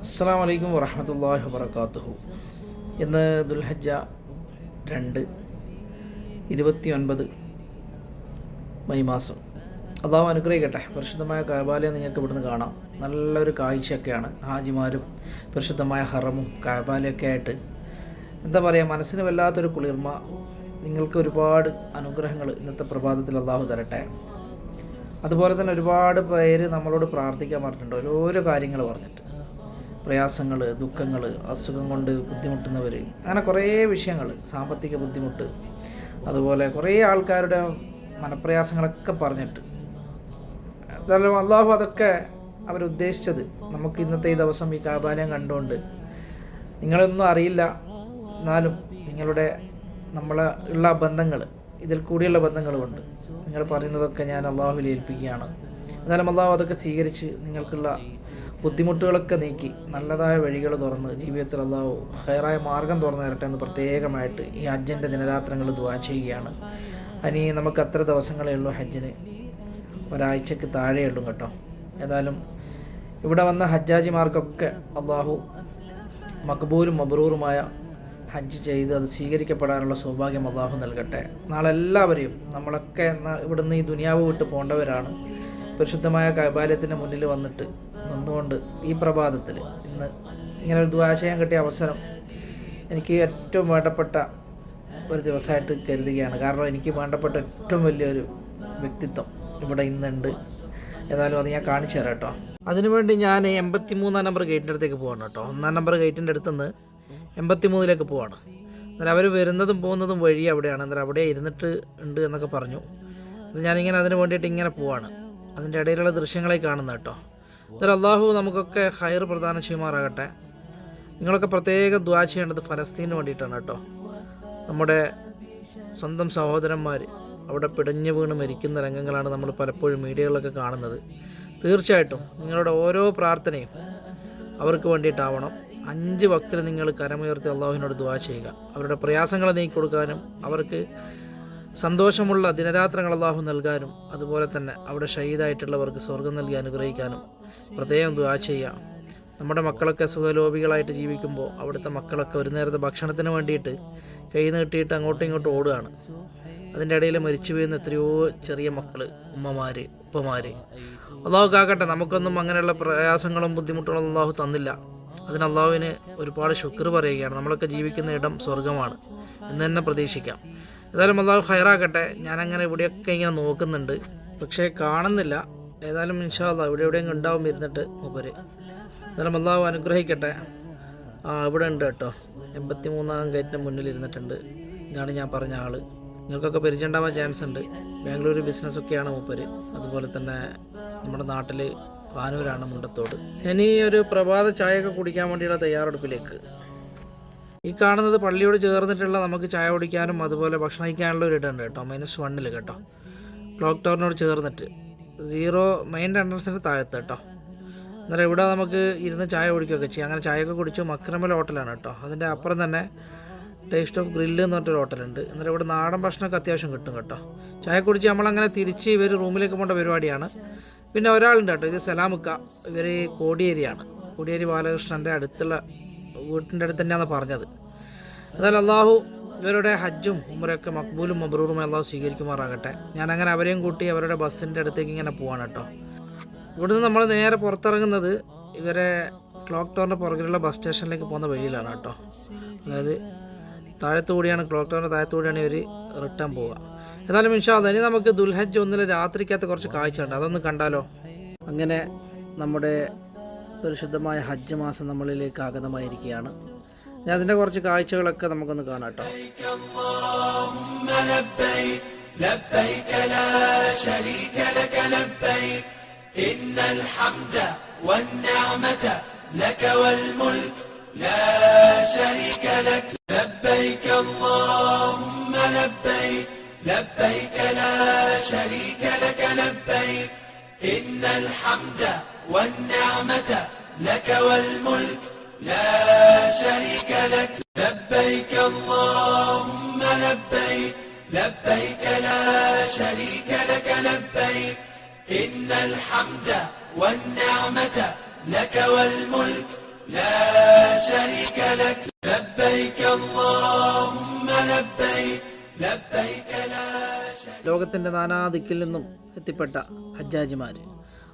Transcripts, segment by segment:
അസ്സാം വലൈക്കും വറഹമത്തല്ലാഹി വബർക്കാത്തുഹു ഇന്ന് ദുൽഹജ്ജ രണ്ട് ഇരുപത്തി ഒൻപത് മെയ് മാസം. അള്ളാഹു അനുഗ്രഹിക്കട്ടെ. പരിശുദ്ധമായ കാബാലയം നിങ്ങൾക്ക് ഇവിടുന്ന് കാണാം. നല്ലൊരു കാഴ്ചയൊക്കെയാണ്. ഹാജിമാരും പരിശുദ്ധമായ ഹറമും കാബാലയൊക്കെ ആയിട്ട്. എന്താ പറയുക മനസ്സിന് വല്ലാത്തൊരു കുളിർമ. നിങ്ങൾക്ക് ഒരുപാട് അനുഗ്രഹങ്ങൾ ഇന്നത്തെ പ്രഭാതത്തിൽ അള്ളാഹു തരട്ടെ. അതുപോലെ തന്നെ ഒരുപാട് പേര് നമ്മളോട് പ്രാർത്ഥിക്കാൻ പറഞ്ഞിട്ടുണ്ട്. ഓരോരോ കാര്യങ്ങൾ പറഞ്ഞിട്ട്. പ്രയാസങ്ങൾ ദുഃഖങ്ങൾ അസുഖം കൊണ്ട് ബുദ്ധിമുട്ടുന്നവർ അങ്ങനെ കുറേ വിഷയങ്ങൾ സാമ്പത്തിക ബുദ്ധിമുട്ട് അതുപോലെ കുറേ ആൾക്കാരുടെ മനപ്രയാസങ്ങളൊക്കെ പറഞ്ഞിട്ട്. എന്തായാലും അള്ളാഹു അതൊക്കെ അവരുദ്ദേശിച്ചത്. നമുക്ക് ഇന്നത്തെ ഈ ദിവസം ഈ കാബാലയം കണ്ടുകൊണ്ട് നിങ്ങളൊന്നും അറിയില്ല. എന്നാലും നിങ്ങളുടെ നമ്മളെ ഉള്ള ബന്ധങ്ങൾ ഇതിൽ കൂടിയുള്ള ബന്ധങ്ങളുമുണ്ട്. നിങ്ങൾ പറയുന്നതൊക്കെ ഞാൻ അള്ളാഹുവിൽ ഏൽപ്പിക്കുകയാണ്. എന്നാലും അള്ളാഹു അതൊക്കെ സ്വീകരിച്ച് നിങ്ങൾക്കുള്ള ബുദ്ധിമുട്ടുകളൊക്കെ നീക്കി നല്ലതായ വഴികൾ തുറന്ന് ജീവിതത്തിൽ അള്ളാഹു ഹെയറായ മാർഗം തുറന്നു തരട്ടെ എന്ന് പ്രത്യേകമായിട്ട് ഈ ഹജ്ജിന്റെ ദിനരാത്രങ്ങൾ ദുവാ ചെയ്യുകയാണ്. ഇനി നമുക്ക് അത്ര ദിവസങ്ങളേ ഉള്ളൂ ഹജ്ജിന്. ഒരാഴ്ചക്ക് താഴെയുള്ളൂ കേട്ടോ. ഏതായാലും ഇവിടെ വന്ന ഹജ്ജാജിമാർക്കൊക്കെ അള്ളാഹു മക്ബൂലും മബ്രൂറുമായ ഹജ്ജ് ചെയ്ത് അത് സ്വീകരിക്കപ്പെടാനുള്ള സൗഭാഗ്യം അള്ളാഹു നൽകട്ടെ. നാളെ എല്ലാവരെയും നമ്മളൊക്കെ ഇവിടുന്ന് ഈ ദുനിയാവ് വിട്ട് പോകേണ്ടവരാണ്. പരിശുദ്ധമായ കൈബാല്യത്തിന്റെ മുന്നിൽ വന്നിട്ട് നിന്നുകൊണ്ട് ഈ പ്രഭാതത്തിൽ ഇന്ന് ഇങ്ങനെ ഒരു ദ്വാശയം കിട്ടിയ അവസരം എനിക്ക് ഏറ്റവും വേണ്ടപ്പെട്ട ഒരു ദിവസമായിട്ട് കരുതുകയാണ്. കാരണം എനിക്ക് വേണ്ടപ്പെട്ട ഏറ്റവും വലിയൊരു വ്യക്തിത്വം ഇവിടെ ഇന്നുണ്ട്. ഏതായാലും അത് ഞാൻ കാണിച്ചു തരാം കേട്ടോ. അതിനുവേണ്ടി ഞാൻ എൺപത്തി മൂന്നാം നമ്പർ ഗേറ്റിന്റെ അടുത്തേക്ക് പോവാണ് കേട്ടോ. ഒന്നാം നമ്പർ ഗേറ്റിന്റെ അടുത്തുനിന്ന് എൺപത്തി മൂന്നിലേക്ക് പോവാണ്. എന്നാൽ അവർ വരുന്നതും പോകുന്നതും വഴി അവിടെയാണ്. എന്നാൽ അവിടെ ഇരുന്നിട്ട് ഉണ്ട് എന്നൊക്കെ പറഞ്ഞു. ഞാനിങ്ങനെ അതിന് വേണ്ടിയിട്ട് ഇങ്ങനെ പോവാണ്. അതിന്റെ ഇടയിലുള്ള ദൃശ്യങ്ങളെ കാണുന്നത് കേട്ടോ. എന്നാൽ അള്ളാഹു നമുക്കൊക്കെ ഹയർ പ്രദാനം ചെയ്യുമാറാകട്ടെ. നിങ്ങളൊക്കെ പ്രത്യേകം ദ്വാ ചെയ്യേണ്ടത് ഫലസ്തീന് വേണ്ടിയിട്ടാണ് കേട്ടോ. നമ്മുടെ സ്വന്തം സഹോദരന്മാർ അവിടെ പിടഞ്ഞു വീണ് മരിക്കുന്ന രംഗങ്ങളാണ് നമ്മൾ പലപ്പോഴും മീഡിയകളിലൊക്കെ കാണുന്നത്. തീർച്ചയായിട്ടും നിങ്ങളുടെ ഓരോ പ്രാർത്ഥനയും അവർക്ക് വേണ്ടിയിട്ടാവണം. അഞ്ച് ഭക്തരെ നിങ്ങൾ കരമുയർത്തി അള്ളാഹുവിനോട് ദ്വാ ചെയ്യുക. അവരുടെ പ്രയാസങ്ങളെ നീക്കി കൊടുക്കാനും അവർക്ക് സന്തോഷമുള്ള ദിനരാത്രങ്ങൾ അള്ളാഹു നൽകാനും അതുപോലെ തന്നെ അവിടെ ഷഹീദായിട്ടുള്ളവർക്ക് സ്വർഗം നൽകി അനുഗ്രഹിക്കാനും പ്രത്യേകം ദുവാ ചെയ്യുക നമ്മുടെ മക്കളൊക്കെ സുഖലോപികളായിട്ട് ജീവിക്കുമ്പോൾ അവിടുത്തെ മക്കളൊക്കെ ഒരു നേരത്തെ ഭക്ഷണത്തിന് വേണ്ടിയിട്ട് കൈ നീട്ടിയിട്ട് അങ്ങോട്ടും ഇങ്ങോട്ടും ഓടുകയാണ്. അതിന്റെ ഇടയിൽ മരിച്ചു വീഴുന്ന എത്രയോ ചെറിയ മക്കൾ ഉമ്മമാർ ഉപ്പമാർ അള്ളാഹു കാക്കട്ടെ നമുക്കൊന്നും അങ്ങനെയുള്ള പ്രയാസങ്ങളും ബുദ്ധിമുട്ടുകളും അള്ളാഹു തന്നില്ല. അതിന് അള്ളാഹുവിന് ഒരുപാട് ശുക്ർ പറയുകയാണ്. നമ്മളൊക്കെ ജീവിക്കുന്ന ഇടം സ്വർഗമാണ് എന്ന് തന്നെ പ്രതീക്ഷിക്കാം. ഏതായാലും അള്ളാഹു ഹൈറാക്കട്ടെ ഞാനങ്ങനെ ഇവിടെയൊക്കെ ഇങ്ങനെ നോക്കുന്നുണ്ട്. പക്ഷേ കാണുന്നില്ല. ഏതായാലും ഇൻഷാ അള്ളാഹ് ഇവിടെ എവിടെയും ഉണ്ടാവും ഇരുന്നിട്ട് മൂപ്പര്. എന്നാലും അള്ളാഹു അനുഗ്രഹിക്കട്ടെ. ആ ഇവിടെ ഉണ്ട് കേട്ടോ. എൺപത്തി മൂന്നാം ഗേറ്റിന്റെ മുന്നിൽ ഇരുന്നിട്ടുണ്ട്. ഇതാണ് ഞാൻ പറഞ്ഞ ആൾ നിങ്ങൾക്കൊക്കെ പരിചയം ഉണ്ടാവാൻ ചാൻസ് ഉണ്ട് ബാംഗ്ലൂർ ബിസിനസ്സൊക്കെയാണ് മൂപ്പര്. അതുപോലെ തന്നെ നമ്മുടെ നാട്ടിൽ പാനൂരാണ് മുണ്ടത്തോട്. ഇനി ഒരു പ്രഭാത ചായയൊക്കെ കുടിക്കാൻ വേണ്ടിയുള്ള തയ്യാറെടുപ്പിലേക്ക്. ഈ കാണുന്നത് പള്ളിയോട് ചേർന്നിട്ടുള്ള നമുക്ക് ചായ കുടിക്കാനും അതുപോലെ ഭക്ഷണം കഴിക്കാനുള്ള ഒരു ഇടമുണ്ട് കേട്ടോ. മൈനസ് വണ്ണിൽ കേട്ടോ. ക്ലോക്ക് ടവറിനോട് ചേർന്നിട്ട്. സീറോ മെയിൻ എൻട്രൻസിന്റെ താഴത്ത് കേട്ടോ. അന്നേരം ഇവിടെ നമുക്ക് ഇരുന്ന് ചായ കുടിക്കുകയൊക്കെ ചെയ്യാം. അങ്ങനെ ചായയൊക്കെ കുടിച്ചു മക്രമൽ ഹോട്ടലാണ് കേട്ടോ. അതിന്റെ അപ്പുറം തന്നെ ടേസ്റ്റ് ഓഫ് ഗ്രില്ല് എന്ന് പറഞ്ഞൊരു ഹോട്ടലുണ്ട് എന്നാൽ ഇവിടെ നാടൻ ഭക്ഷണമൊക്കെ അത്യാവശ്യം കിട്ടും കേട്ടോ. ചായ കുടിച്ച് നമ്മളങ്ങനെ തിരിച്ച് ഇവർ റൂമിലേക്ക് പോകേണ്ട പരിപാടിയാണ്. പിന്നെ ഒരാളുണ്ട് കേട്ടോ. ഇത് സലാമുക്ക. ഇവർ കോടിയേരിയാണ്. കോടിയേരി ബാലകൃഷ്ണന്റെ അടുത്തുള്ള വീട്ടിന്റെ അടുത്ത് തന്നെയാണ് പറഞ്ഞത്. എന്നാൽ അള്ളാഹു ഇവരുടെ ഹജ്ജും ഉമ്മറൊക്കെ മക്ബൂലും മബ്രൂറും അള്ളാഹു സ്വീകരിക്കുമാറാകട്ടെ. ഞാൻ അങ്ങനെ അവരെയും കൂട്ടി അവരുടെ ബസ്സിന്റെ അടുത്തേക്ക് ഇങ്ങനെ പോവാണ് കേട്ടോ. ഇവിടുന്ന് നമ്മൾ നേരെ പുറത്തിറങ്ങുന്നത് ഇവരെ ക്ലോക്ക് ടവറിന്റെ പുറകിലുള്ള ബസ് സ്റ്റേഷനിലേക്ക് പോകുന്ന വഴിയിലാണ് കേട്ടോ. അതായത് താഴത്തു കൂടിയാണ് ക്ലോക്ക് ടവറിന്റെ താഴത്തു കൂടിയാണ് ഇവർ റിട്ടേൺ പോവുക. എന്നാലും ഇൻഷാല്ല ഇനി നമുക്ക് ദുൽഹജ്ജ് ഒന്നിലെ രാത്രിക്കകത്ത് കുറച്ച് കാഴ്ചയുണ്ട്. അതൊന്ന് കണ്ടാലോ? അങ്ങനെ നമ്മുടെ പരിശുദ്ധമായ ഹജ്ജ് മാസം നമ്മളിലേക്ക് ആഗതമായിരിക്കുകയാണ് ഞാൻ അതിന്റെ കുറച്ച് കാഴ്ചകളൊക്കെ നമുക്കൊന്ന് കാണാം കേട്ടോ ലബൈക ലാ ശരീക ലക ലബൈക ഇന്നൽ والنعمة لك والملك لا شريك لك لبيك اللهم لبيك لبيك لا شريك لك لبيك إن الحمد والنعمة لك والملك لا شريك لك لبيك اللهم لبيك لبيك لا شريك لك لبيك إن الحمد والنعمة لك والملك لا شريك لك لبيك اللهم لبيك لبيك لا شريك ലോകത്തിൻ്റെ നാനാദിക്കിൽ നിന്നും എത്തിപ്പെട്ട ഹജ്ജാജിമാർ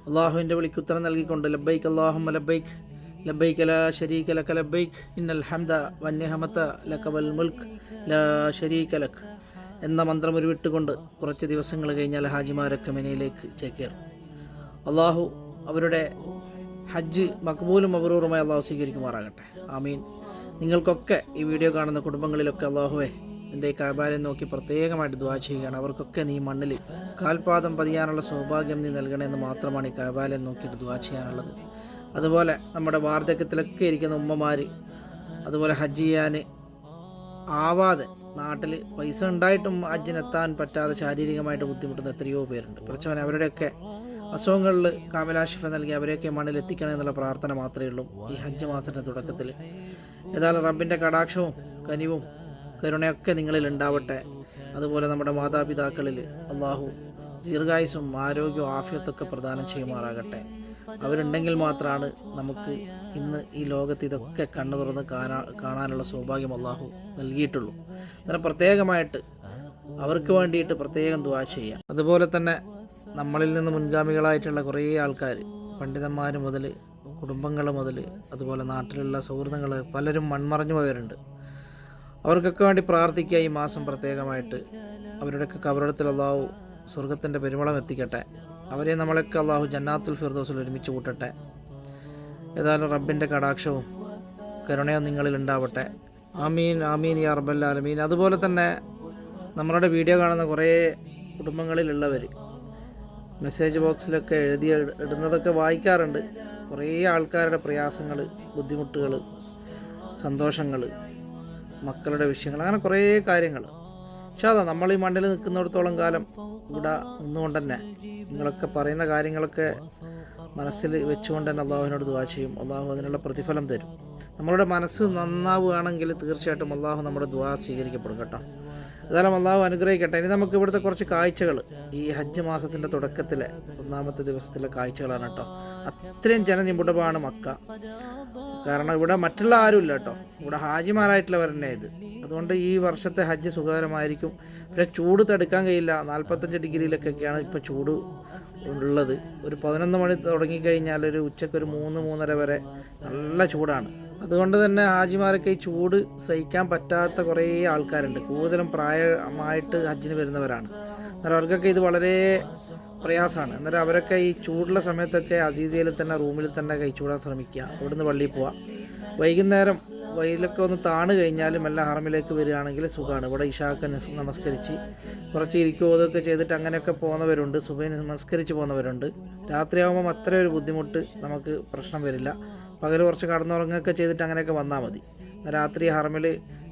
അള്ളാഹുവിന്റെ വിളിക്കുത്തരം നൽകിക്കൊണ്ട് ലബൈക്ക് അള്ളാഹുമ്മ ലബൈക്ക് ലബൈക്ക് ലാ ഷരീക ലക ലബൈക്ക് ഇന്നൽ ഹംദ വന്യഹമത്ത ലക്കവൽ വൽ മുൽക്ക് ലാ ഷരീക ലക്ക് എന്ന മന്ത്രം ഉരുവിട്ടുകൊണ്ട് കുറച്ച് ദിവസങ്ങൾ കഴിഞ്ഞാൽ ഹാജിമാരൊക്കെ മെനയിലേക്ക് ചേക്കേറും. അള്ളാഹു അവരുടെ ഹജ്ജ് മക്ബൂലും മബറൂറുമായി അള്ളാഹു സ്വീകരിക്കുമാറാകട്ടെ. ആമീൻ. നിങ്ങൾക്കൊക്കെ ഈ വീഡിയോ കാണുന്ന കുടുംബങ്ങളിലൊക്കെ അള്ളാഹുവെ നിന്റെ കാബാലെ നോക്കി പ്രത്യേകമായിട്ട് ദ്വാ ചെയ്യുകയാണ്. അവർക്കൊക്കെ നീ മണ്ണിൽ കാൽപാദം പതിയാനുള്ള സൗഭാഗ്യം നീ നൽകണമെന്ന് മാത്രമാണ് ഈ കാബാലെ നോക്കിയിട്ട് ദ്വാ ചെയ്യാനുള്ളത്. അതുപോലെ നമ്മുടെ വാർദ്ധക്യത്തിലൊക്കെ ഇരിക്കുന്ന ഉമ്മമാർ അതുപോലെ ഹജ്ജ് ചെയ്യാൻ ആവാതെ നാട്ടിൽ പൈസ ഉണ്ടായിട്ടും ഹജ്ജിനെത്താൻ പറ്റാതെ ശാരീരികമായിട്ട് ബുദ്ധിമുട്ടുന്ന എത്രയോ പേരുണ്ട്. പ്രച്ചവൻ അവരുടെയൊക്കെ അസുഖങ്ങളിൽ കാമലാഷിഫ നൽകി അവരെയൊക്കെ മണ്ണിൽ എത്തിക്കണം എന്നുള്ള പ്രാർത്ഥന മാത്രമേ ഉള്ളൂ ഈ ഹജ്ജ് മാസത്തിന്റെ തുടക്കത്തിൽ ഏതായാലും റബ്ബിന്റെ കടാക്ഷവും കനിവും കരുണയൊക്കെ നിങ്ങളിൽ ഉണ്ടാവട്ടെ. അതുപോലെ നമ്മുടെ മാതാപിതാക്കളിൽ അള്ളാഹു ദീർഘായുസും ആരോഗ്യവും ആഫ്യത്തൊക്കെ പ്രദാനം ചെയ്യുമാറാകട്ടെ. അവരുണ്ടെങ്കിൽ മാത്രമാണ് നമുക്ക് ഇന്ന് ഈ ലോകത്ത് ഇതൊക്കെ കണ്ണു തുറന്ന് കാണാ കാണാനുള്ള സൗഭാഗ്യം അള്ളാഹു നൽകിയിട്ടുള്ളൂ. അങ്ങനെ പ്രത്യേകമായിട്ട് അവർക്ക് വേണ്ടിയിട്ട് പ്രത്യേകം ദുവാ ചെയ്യാം. അതുപോലെ തന്നെ നമ്മളിൽ നിന്ന് മുൻഗാമികളായിട്ടുള്ള കുറേ ആൾക്കാർ പണ്ഡിതന്മാർ മുതൽ കുടുംബങ്ങൾ മുതൽ അതുപോലെ നാട്ടിലുള്ള സൗഹൃദങ്ങൾ പലരും മൺമറഞ്ഞു പോയവരുണ്ട്. അവർക്കൊക്കെ വേണ്ടി പ്രാർത്ഥിക്കുക ഈ മാസം പ്രത്യേകമായിട്ട്. അവരുടെയൊക്കെ കബറിടത്തിൽ അള്ളാഹു സ്വർഗത്തിന്റെ പെരുമളം എത്തിക്കട്ടെ. അവരെ നമ്മളൊക്കെ അള്ളാഹു ജന്നാത്തുൽ ഫിർദോസിൽ ഒരുമിച്ച് കൂട്ടട്ടെ. ഏതായാലും റബ്ബിന്റെ കടാക്ഷവും കരുണയും നിങ്ങളിൽ ഉണ്ടാവട്ടെ. ആമീൻ ആമീൻ യാ റബ്ബൽ ആലമീൻ. അതുപോലെ തന്നെ നമ്മളുടെ വീഡിയോ കാണുന്ന കുറേ കുടുംബങ്ങളിലുള്ളവർ മെസ്സേജ് ബോക്സിലൊക്കെ എഴുതി ഇടുന്നതൊക്കെ വായിക്കാറുണ്ട്. കുറേ ആൾക്കാരുടെ പ്രയാസങ്ങൾ ബുദ്ധിമുട്ടുകൾ സന്തോഷങ്ങൾ. മക്കളുടെ വിഷയങ്ങൾ അങ്ങനെ കുറേ കാര്യങ്ങൾ. പക്ഷേ അതാ നമ്മൾ ഈ മണ്ണിൽ നിൽക്കുന്നിടത്തോളം കാലം ഇവിടെ നിന്നുകൊണ്ട് തന്നെ നിങ്ങളൊക്കെ പറയുന്ന കാര്യങ്ങളൊക്കെ മനസ്സിൽ വെച്ചുകൊണ്ട് തന്നെ അള്ളാഹുവിനോട് ദുവാ ചെയ്യും. അള്ളാഹു അതിനുള്ള പ്രതിഫലം തരും. നമ്മളുടെ മനസ്സ് നന്നാവുകയാണെങ്കിൽ തീർച്ചയായിട്ടും അള്ളാഹു നമ്മുടെ ദുവാ സ്വീകരിക്കപ്പെടും കേട്ടോ. ഏതായാലും അള്ളാഹു അനുഗ്രഹിക്കട്ടെ. ഇനി നമുക്ക് ഇവിടുത്തെ കുറച്ച് കാഴ്ചകൾ ഈ ഹജ്ജ് മാസത്തിന്റെ തുടക്കത്തിലെ ഒന്നാമത്തെ ദിവസത്തിലെ കാഴ്ചകളാണ് കേട്ടോ. അത്രയും ജനനിബിഡമാണ് മക്ക. കാരണം ഇവിടെ മറ്റുള്ള ആരും ഇല്ല കേട്ടോ. ഇവിടെ ഹാജിമാരായിട്ടുള്ളവർ തന്നെ ഇത്. അതുകൊണ്ട് ഈ വർഷത്തെ ഹജ്ജ് സുഖകരമായിരിക്കും. പിന്നെ ചൂട് തടുക്കാൻ കഴിയില്ല. നാൽപ്പത്തഞ്ച് ഡിഗ്രിയിലൊക്കെയാണ് ഇപ്പോൾ ചൂട് ഉള്ളത്. ഒരു പതിനൊന്ന് മണി തുടങ്ങിക്കഴിഞ്ഞാൽ ഒരു ഉച്ചയ്ക്ക് ഒരു മൂന്ന് മൂന്നര വരെ നല്ല ചൂടാണ്. അതുകൊണ്ട് തന്നെ ഹാജിമാരൊക്കെ ഈ ചൂട് സഹിക്കാൻ പറ്റാത്ത കുറേ ആൾക്കാരുണ്ട്. കൂടുതലും പ്രായമായിട്ട് ഹജ്ജിന് വരുന്നവരാണ്. എന്നാൽ അവർക്കൊക്കെ ഇത് വളരെ പ്രയാസമാണ്. അന്നേരം അവരൊക്കെ ഈ ചൂടുള്ള സമയത്തൊക്കെ അസീസയിൽ തന്നെ റൂമിൽ തന്നെ കഴിച്ചുകൂടാൻ ശ്രമിക്കുക. അവിടുന്ന് പള്ളിയിൽ പോവുക. വൈകുന്നേരം വെയിലൊക്കെ ഒന്ന് താണു കഴിഞ്ഞാലും എല്ലാം ഹറമിലേക്ക് വരികയാണെങ്കിൽ സുഖമാണ്. ഇവിടെ ഇഷാക്ക് നമസ്കരിച്ച് കുറച്ച് ഇരിക്കുകയോ ഇതൊക്കെ ചെയ്തിട്ട് അങ്ങനെയൊക്കെ പോകുന്നവരുണ്ട്. സുബൈ നമസ്കരിച്ച് പോകുന്നവരുണ്ട്. രാത്രിയാകുമ്പം അത്ര ഒരു ബുദ്ധിമുട്ട് നമുക്ക് പ്രശ്നം വരില്ല. പകൽ കുറച്ച് കടന്നുറങ്ങുകയൊക്കെ ചെയ്തിട്ട് അങ്ങനെയൊക്കെ വന്നാൽ മതി. രാത്രി ഹർമിൽ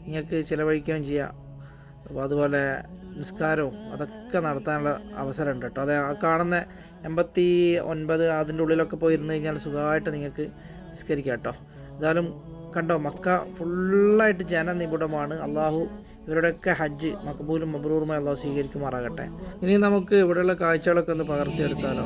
നിങ്ങൾക്ക് ചിലവഴിക്കുകയും ചെയ്യാം. അപ്പോൾ അതുപോലെ നിസ്കാരവും അതൊക്കെ നടത്താനുള്ള അവസരമുണ്ട് കേട്ടോ. അത് ആ കാണുന്ന എൺപത്തി ഒൻപത് അതിന്റെ ഉള്ളിലൊക്കെ പോയി ഇരുന്ന് കഴിഞ്ഞാൽ സുഖമായിട്ട് നിങ്ങൾക്ക് നിസ്കരിക്കാം കേട്ടോ. എന്തായാലും കണ്ടോ മക്ക ഫുള്ളായിട്ട് ജനനിബിഡമാണ്. അള്ളാഹു ഇവരുടെയൊക്കെ ഹജ്ജ് മക്കബൂലും മബ്രൂറുമായി അള്ളാഹു സ്വീകരിക്കുമാറാകട്ടെ. ഇനി നമുക്ക് ഇവിടെയുള്ള കാഴ്ചകളൊക്കെ ഒന്ന് പകർത്തിയെടുത്താലോ?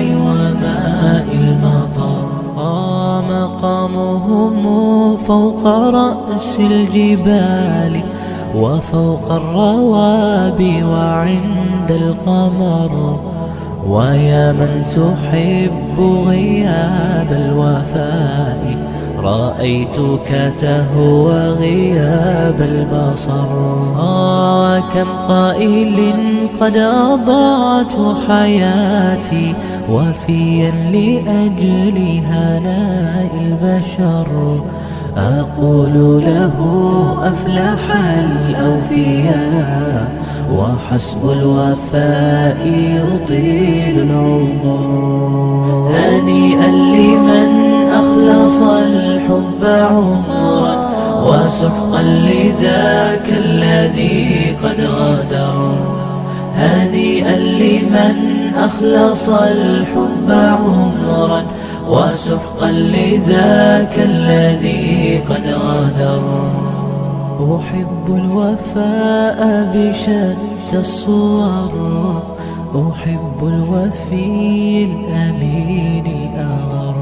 وماء المطر. آه مقامهم فوق رأس الجبال وفوق الروابي وعند القمر. ويا من تحب غياب الوفاء. رأيتك تهوى غياب البصر. آه كم قائل قد أضعت حياتي وفيا لأجل هناء البشر. أقول له أفلح الأوفياء وحسب الوفاء يطيل العمر. هنيئا لمن أخلص الحب وسحقا لذاك الذي قد غادر. هنيئا لمن أخلص الحب عمرا وسحقا لذاك الذي قد غادر. أحب الوفاء بشتى الصور أحب الوفي الأمين الأغر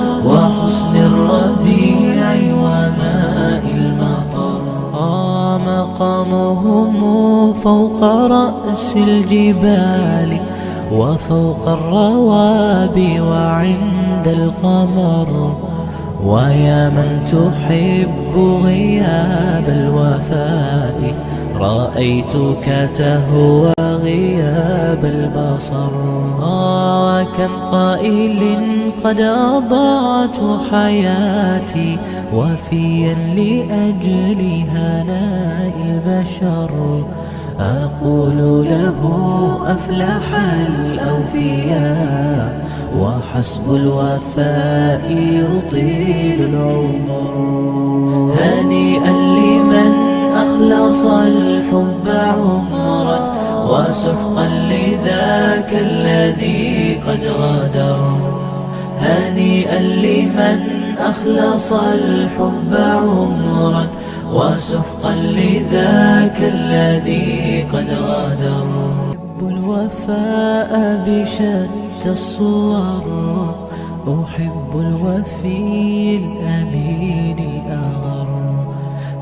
مقامهم فوق رأس الجبال وفوق الروابي وعند القمر. ويا من تحب غياب الوفاء رأيتك تهوى غياب البصر. آه كم قائل قد أضعت حياتي وفيا لأجل هناء البشر. أقول له أفلح الأوفياء وحسب الوفاء يطيل العمر. هنيئا أخلص الحب عمرا وسحقا لذاك الذي قد غادر هنيئا لمن أخلص الحب عمرا وسحقا لذاك الذي قد أحب الوفاء بشتى الصور أحب الوفي الأمين الأغر.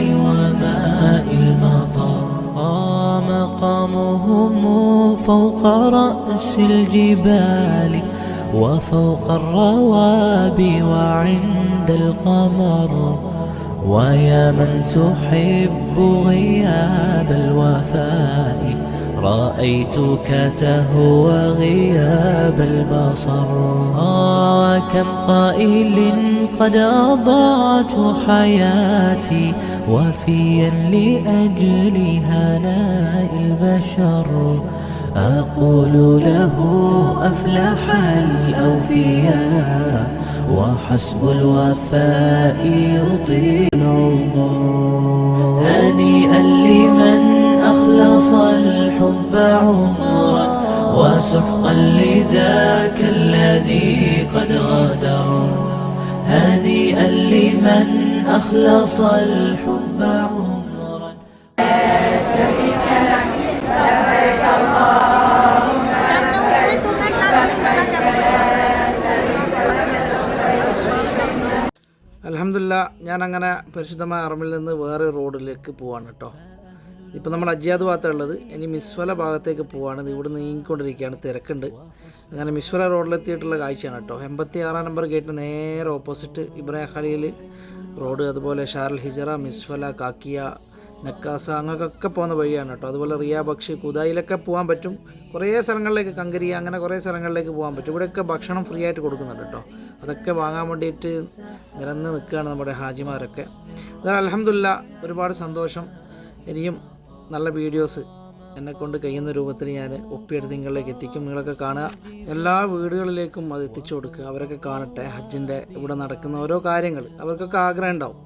وماء المطر. آه مقامهم فوق رأس الجبال وفوق الروابي وعند القمر. ويا من تحب غياب الوفاء. رأيتك تهوى غياب البصر. آه كم قائل قد أضعت حياتي وفيا لأجل هناء البشر. أقول له أفلح الأوفياء وحسب الوفاء يطيل العمر هنيئا لمن أخلص الحب عمرا وسحقا لذاك الذي قد غادر هنيئا لمن أخلص الحب عمرا അലഹമില്ല ഞാൻ അങ്ങനെ പരിശുദ്ധമായ അറമിൽ നിന്ന് വേറെ റോഡിലേക്ക് പോവാണ് കേട്ടോ ഇപ്പം നമ്മൾ അജ്യാദ് ഭാഗത്തുള്ളത് ഇനി മിസ്വല ഭാഗത്തേക്ക് പോവാണ്. ഇവിടെ നീങ്ങിക്കൊണ്ടിരിക്കുകയാണ്. തിരക്കുണ്ട്. അങ്ങനെ മിസ്വല റോഡിലെത്തിയിട്ടുള്ള കാഴ്ചയാണ് കേട്ടോ. എൺപത്തി ആറാം നമ്പർ ഗേറ്റിന് നേരെ ഓപ്പോസിറ്റ് ഇബ്രാഹിം ഖലീൽ റോഡ് അതുപോലെ ഷാർൽ ഹിജറ മിസ്വല കാക്കിയ നക്കാസ അങ്ങൊക്കെ പോകുന്ന വഴിയാണ് കേട്ടോ. അതുപോലെ റിയാ ബക്ഷി കുതായിലൊക്കെ പോകാൻ പറ്റും. കുറേ സ്ഥലങ്ങളിലേക്ക് കങ്കരിയ അങ്ങനെ കുറേ സ്ഥലങ്ങളിലേക്ക് പോകാൻ പറ്റും. ഇവിടെയൊക്കെ ഭക്ഷണം ഫ്രീ ആയിട്ട് കൊടുക്കുന്നുണ്ട് കേട്ടോ. അതൊക്കെ വാങ്ങാൻ വേണ്ടിയിട്ട് നിരന്ന് നിൽക്കുകയാണ് നമ്മുടെ ഹാജിമാരൊക്കെ. അതാണ് അലഹമില്ല ഒരുപാട് സന്തോഷം. ഇനിയും നല്ല വീഡിയോസ് എന്നെ കൊണ്ട് കഴിയുന്ന രൂപത്തിൽ ഞാൻ ഒപ്പിയെടുത്ത് നിങ്ങളിലേക്ക് എത്തിക്കും. നിങ്ങളൊക്കെ കാണുക. എല്ലാ വീടുകളിലേക്കും അത് എത്തിച്ചു കൊടുക്കുക. അവരൊക്കെ കാണട്ടെ ഹജ്ജിന്റെ ഇവിടെ നടക്കുന്ന ഓരോ കാര്യങ്ങൾ. അവർക്കൊക്കെ ആഗ്രഹം ഉണ്ടാവും.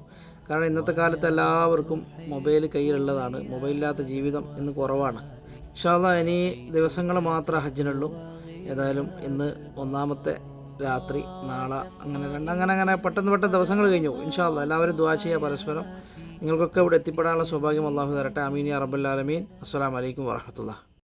കാരണം ഇന്നത്തെ കാലത്ത് എല്ലാവർക്കും മൊബൈൽ കയ്യിലുള്ളതാണ്. മൊബൈലില്ലാത്ത ജീവിതം ഇന്ന് കുറവാണ്. ഇൻഷാല്ല ഇനി ദിവസങ്ങൾ മാത്രമേ ഹജ്ജിനുള്ളൂ. ഏതായാലും ഇന്ന് ഒന്നാമത്തെ രാത്രി നാളെ അങ്ങനെ രണ്ട് അങ്ങനെ അങ്ങനെ പെട്ടെന്ന് പെട്ടെന്ന് ദിവസങ്ങൾ കഴിഞ്ഞു ഇൻഷാല്ല എല്ലാവരും ദ്വാ ചെയ്യുക പരസ്പരം. നിങ്ങൾക്കൊക്കെ ഇവിടെ എത്തിപ്പെടാനുള്ള സൗഭാഗ്യം അള്ളാഹു തരട്ടെ. അമീൻ അറബുല്ലാലമീൻ റബ്ബൽ വലൈക്കും വറഹമത്തുള്ള